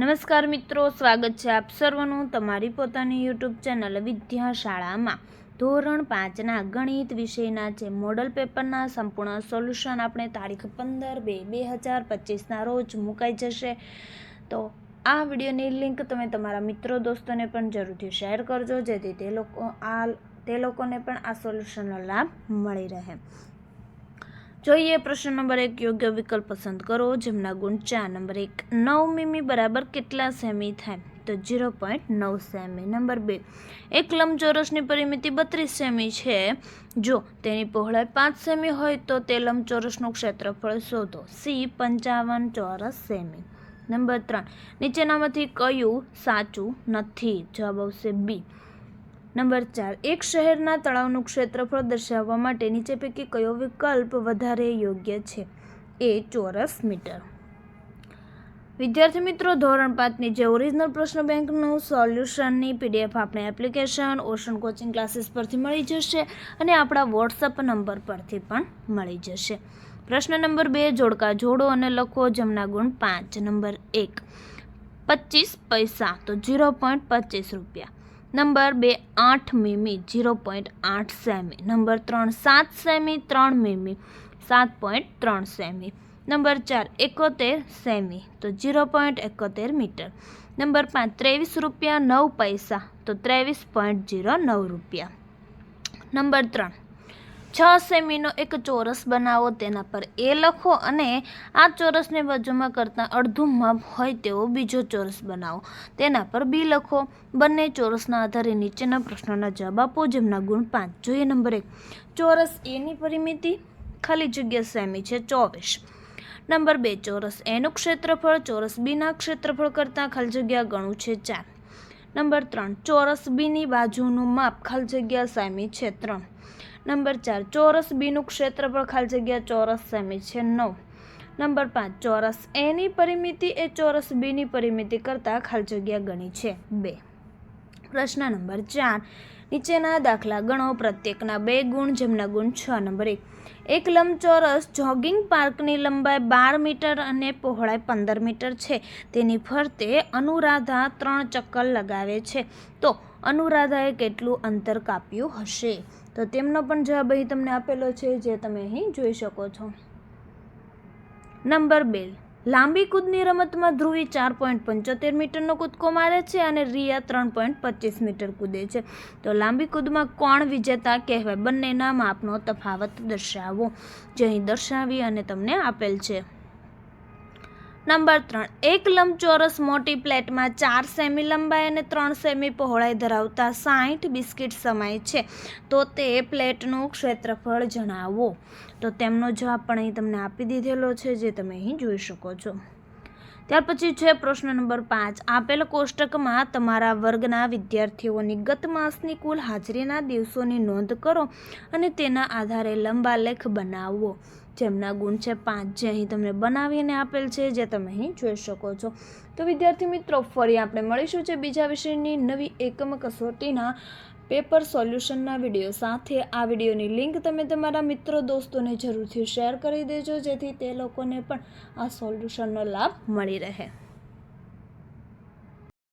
નમસ્કાર મિત્રો, સ્વાગત છે આપ સર્વનું તમારી પોતાની યુટ્યુબ ચેનલ વિદ્યાશાળામાં. ધોરણ પાંચના ગણિત વિષયના જે મોડલ પેપરના સંપૂર્ણ સોલ્યુશન આપણે તારીખ પંદર બે બે હજાર પચીસના રોજ મુકાઈ જશે. તો આ વિડીયોની લિંક તમે તમારા મિત્રો દોસ્તોને પણ જરૂરથી શેર કરજો, જેથી તે લોકો આ, તે લોકોને પણ આ સોલ્યુશનનો લાભ મળી રહે. જોઈએ પ્રશ્ન નંબર એક યોગ્ય વિકલ્પ પસંદ કરો, જેમના ગુણ ચાર, નંબર એક નવ મીમી બરાબર કેટલા સેમી થાય? તો જીરો પોઈન્ટ નવ સેમી. નંબર બે, એક લંબચોરસની પરિમિતિ બત્રીસ સેમી છે. જો તેની પહોળાઈ પાંચ સેમી હોય તો તે લંબચોરસનું ક્ષેત્રફળ શોધો. સી, પંચાવન ચોરસ સેમી. નંબર ત્રણ, નીચેનામાંથી કયું સાચું નથી? જવાબ આવશે બી. નંબર ચાર, એક શહેરના તળાવનું ક્ષેત્રફળ દર્શાવવા માટે નીચે પૈકી કયો વિકલ્પ વધારે યોગ્ય છે? એ ચોરસ મીટર. વિદ્યાર્થી મિત્રો, ધોરણ પાંચની જે ઓરિજિનલ પ્રશ્ન બેંકનું સોલ્યુશનની પીડીએફ આપણે એપ્લિકેશન ઓશન કોચિંગ ક્લાસીસ પરથી મળી જશે અને આપણા વોટ્સઅપ નંબર પરથી પણ મળી જશે. પ્રશ્ન નંબર બે, જોડકા જોડો અને લખો જમના ગુણ પાંચ. નંબર એક, પચીસ પૈસા, તો ઝીરો પોઈન્ટ પચીસ રૂપિયા. નંબર બે આઠ મીમી, ઝીરો પોઈન્ટ આઠ સેમી. નંબર ત્રણ સાત સેમી, ત્રણ મીમી, સાત પોઈન્ટ ત્રણ સેમી. નંબર ચાર એકોતેર સેમી, તો ઝીરો પોઈન્ટ એકોતેર મીટર. નંબર પાંચ ત્રેવીસ રૂપિયા નવ પૈસા, તો ત્રેવીસ પોઈન્ટ ઝીરો નવ રૂપિયા. નંબર ત્રણ છ સેમીનો એક ચોરસ બનાવો તેના પર એ લખો અને આ ચોરસને બાજુમાં કરતાં અડધું માપ હોય તેવો બીજો ચોરસ બનાવો. તેના પર બી લખો. બંને ચોરસના આધારે નીચેના પ્રશ્નોના જવાબ આપો, જેમના ગુણ પાંચ. જોઈએ નંબર એક. ચોરસ એની પરિમિતિ. ખાલી જગ્યા સેમી છે, ચોવીસ. નંબર બે. ચોરસ એનું ક્ષેત્રફળ. ચોરસ બીના ક્ષેત્રફળ કરતાં ખાલી જગ્યા ગણું છે, ચાર. નંબર ત્રણ. ચોરસ બીની બાજુનું માપ ખાલી જગ્યા સેમી છે, ત્રણ. નંબર ચાર, ચોરસ બીનું ક્ષેત્રફળ ખાલી જગ્યા ચોરસ સેમી છે નવ. નંબર પાંચ, ચોરસ એની પરિમિતિ એ ચોરસ બીની પરિમિતિ કરતાં ખાલી જગ્યા ગણી છે બે. પ્રશ્ન નંબર ચાર. નીચેના દાખલા ગણો. પ્રત્યેકના બે ગુણ, જેમના ગુણ છ. નંબર એક. એક લંબચોરસ જોગિંગ પાર્કની લંબાઈ બાર મીટર અને પહોળાઈ પંદર મીટર છે. તેની ફરતે અનુરાધા ત્રણ ચક્કર લગાવે છે. તો અનુરાધાએ કેટલું અંતર કાપ્યું હશે? તો તેમનો પણ જવાબ અહીં તમને આપેલો છે, જે તમે અહીં જોઈ શકો છો. નંબર બે. લાંબી કૂદની રમતમાં ધ્રુવી ચાર પોઈન્ટ પંચોતેર મીટરનો કૂદકો મારે છે અને રિયા ત્રણ પોઈન્ટ પચીસ મીટર કૂદે છે. તો લાંબી કૂદમાં કોણ વિજેતા કહેવાય? બંનેના માપનો તફાવત દર્શાવો. જે અહીં દર્શાવી અને તમને આપેલ છે. નંબર ત્રણ, એક લંબચોરસ મોટી પ્લેટમાં ચાર સેમી લંબાઈ અને ત્રણ સેમી પહોળાઈ ધરાવતા સાઠ બિસ્કિટ સમાય છે. તો તે પ્લેટનું ક્ષેત્રફળ જણાવો. તો તેમનો જવાબ પણ અહીં તમને આપી દીધેલો છે, જે તમે અહીં જોઈ શકો છો. ત્યાર પછી છે પ્રશ્ન નંબર પાંચ, આપેલ કોષ્ટકમાં તમારા વર્ગના વિદ્યાર્થીઓની ગત માસની કુલ હાજરીના દિવસોની નોંધ કરો અને તેના આધારે લંબાલેખ બનાવો. જેમના ગુણ છે પાંચ જે અહીં તમને બનાવીને આપેલ છે, જે તમે અહીં જોઈ શકો છો. તો વિદ્યાર્થી મિત્રો, ફરી આપણે મળીશું છે બીજા વિષયની નવી એકમ કસોટીના પેપર સોલ્યુશનના વીડિયો સાથે. આ વિડીયોની લિંક તમે તમારા મિત્રો દોસ્તોને જરૂરથી શેર કરી દેજો, જેથી તે લોકોને પણ આ સોલ્યુશનનો લાભ મળી રહે.